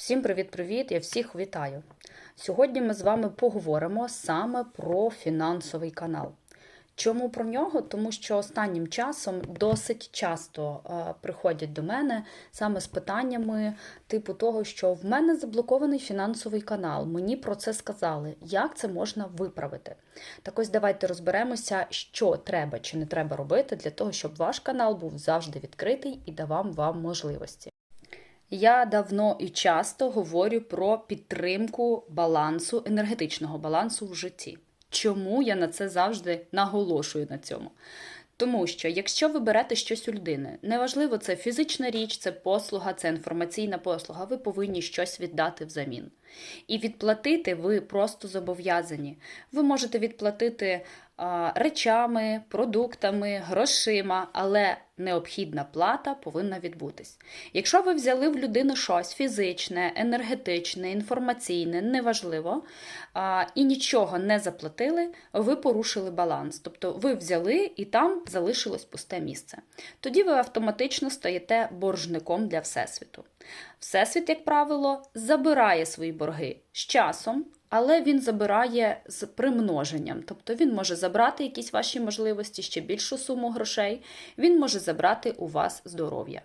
Всім привіт-привіт! Я всіх вітаю. Сьогодні ми з вами поговоримо саме про фінансовий канал. Чому про нього? Тому що останнім часом досить часто е, приходять до мене саме з питаннями типу того, що в мене заблокований фінансовий канал. Мені про це сказали. Як це можна виправити? Так ось давайте розберемося, що треба чи не треба робити для того, щоб ваш канал був завжди відкритий і давав вам можливості. Я давно і часто говорю про підтримку балансу, енергетичного балансу в житті. Чому я на це завжди наголошую на цьому? Тому що якщо ви берете щось у людини, неважливо, це фізична річ, це послуга, це інформаційна послуга, ви повинні щось віддати взамін. І відплатити ви просто зобов'язані. Ви можете відплатити речами, продуктами, грошима, але необхідна плата повинна відбутись. Якщо ви взяли в людини щось фізичне, енергетичне, інформаційне, неважливо, і нічого не заплатили, ви порушили баланс. Тобто ви взяли і там залишилось пусте місце. Тоді ви автоматично стаєте боржником для Всесвіту. Всесвіт, як правило, забирає свої борги з часом, але він забирає з примноженням. Тобто він може забрати якісь ваші можливості, ще більшу суму грошей, він може забрати у вас здоров'я.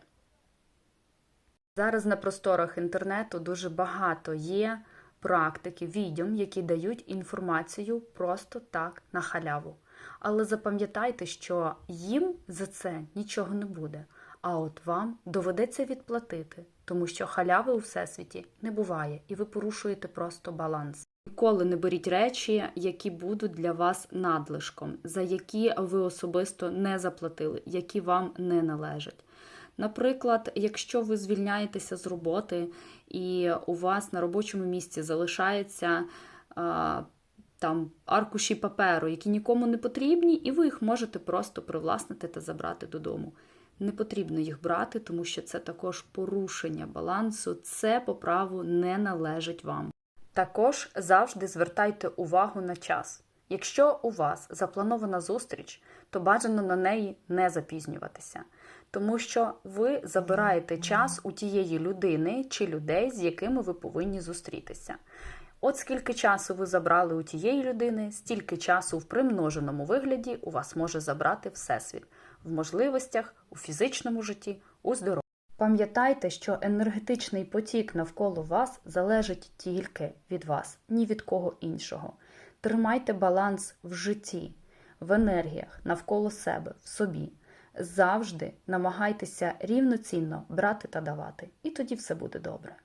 Зараз на просторах інтернету дуже багато є практики, відьом, які дають інформацію просто так на халяву. Але запам'ятайте, що їм за це нічого не буде. А от вам доведеться відплатити, тому що халяви у всесвіті не буває, і ви порушуєте просто баланс. Ніколи не беріть речі, які будуть для вас надлишком, за які ви особисто не заплатили, які вам не належать. Наприклад, якщо ви звільняєтеся з роботи і у вас на робочому місці залишається а, там аркуші паперу, які нікому не потрібні, і ви їх можете просто привласнити та забрати додому. Не потрібно їх брати, тому що це також порушення балансу, це по праву не належить вам. Також завжди звертайте увагу на час. Якщо у вас запланована зустріч, то бажано на неї не запізнюватися, тому що ви забираєте час у тієї людини чи людей, з якими ви повинні зустрітися. От скільки часу ви забрали у тієї людини, стільки часу в примноженому вигляді у вас може забрати Всесвіт в можливостях, у фізичному житті, у здоров'ї. Пам'ятайте, що енергетичний потік навколо вас залежить тільки від вас, ні від кого іншого. Тримайте баланс в житті, в енергіях навколо себе, в собі. Завжди намагайтеся рівноцінно брати та давати, і тоді все буде добре.